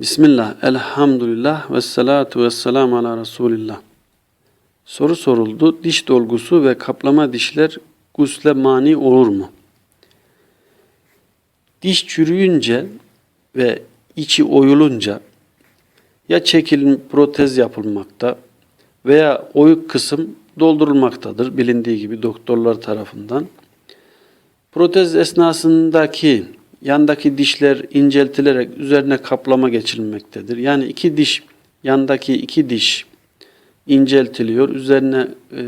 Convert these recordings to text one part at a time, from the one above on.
Bismillah, elhamdülillah ve salatu ve selamu ala Resulillah. Soru soruldu. Diş dolgusu ve kaplama dişler gusle mani olur mu? Diş çürüyünce ve içi oyulunca ya çekilim protez yapılmakta veya oyuk kısım doldurulmaktadır bilindiği gibi doktorlar tarafından. Protez esnasındaki yandaki dişler inceltilerek üzerine kaplama geçirilmektedir. Yani iki diş, yandaki iki diş inceltiliyor. Üzerine e,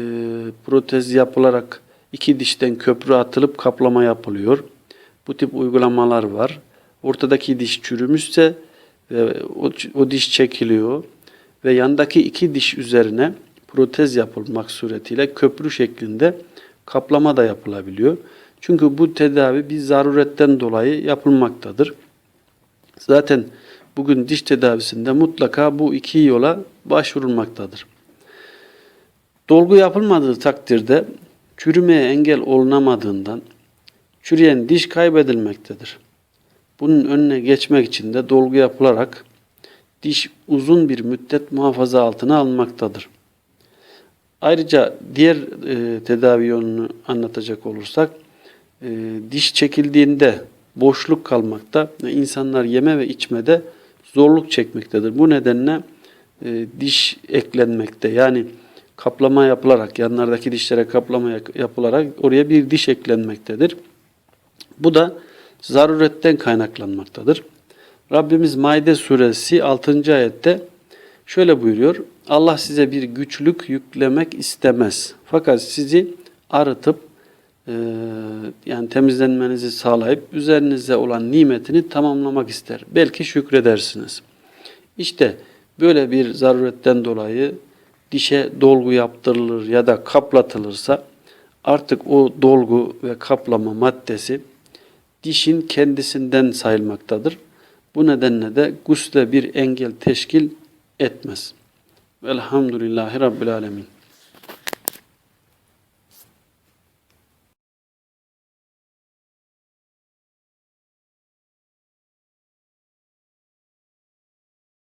protez yapılarak iki dişten köprü atılıp kaplama yapılıyor. Bu tip uygulamalar var. Ortadaki diş çürümüşse ve o, o diş çekiliyor ve yandaki iki diş üzerine protez yapılmak suretiyle köprü şeklinde kaplama da yapılabiliyor. Çünkü bu tedavi bir zaruretten dolayı yapılmaktadır. Zaten bugün diş tedavisinde mutlaka bu iki yola başvurulmaktadır. Dolgu yapılmadığı takdirde çürümeye engel olunamadığından çürüyen diş kaybedilmektedir. Bunun önüne geçmek için de dolgu yapılarak diş uzun bir müddet muhafaza altına alınmaktadır. Ayrıca diğer e, tedavi yolunu anlatacak olursak e, diş çekildiğinde boşluk kalmakta ve insanlar yeme ve içmede zorluk çekmektedir. Bu nedenle e, diş eklenmekte yani kaplama yapılarak yanlardaki dişlere kaplama yapılarak oraya bir diş eklenmektedir. Bu da zaruretten kaynaklanmaktadır. Rabbimiz Maide suresi 6. ayette şöyle buyuruyor. Allah size bir güçlük yüklemek istemez. Fakat sizi arıtıp e, yani temizlenmenizi sağlayıp üzerinize olan nimetini tamamlamak ister. Belki şükredersiniz. İşte böyle bir zaruretten dolayı dişe dolgu yaptırılır ya da kaplatılırsa artık o dolgu ve kaplama maddesi dişin kendisinden sayılmaktadır. Bu nedenle de gusle bir engel teşkil etmez. Velhamdülillahi Rabbil Alemin.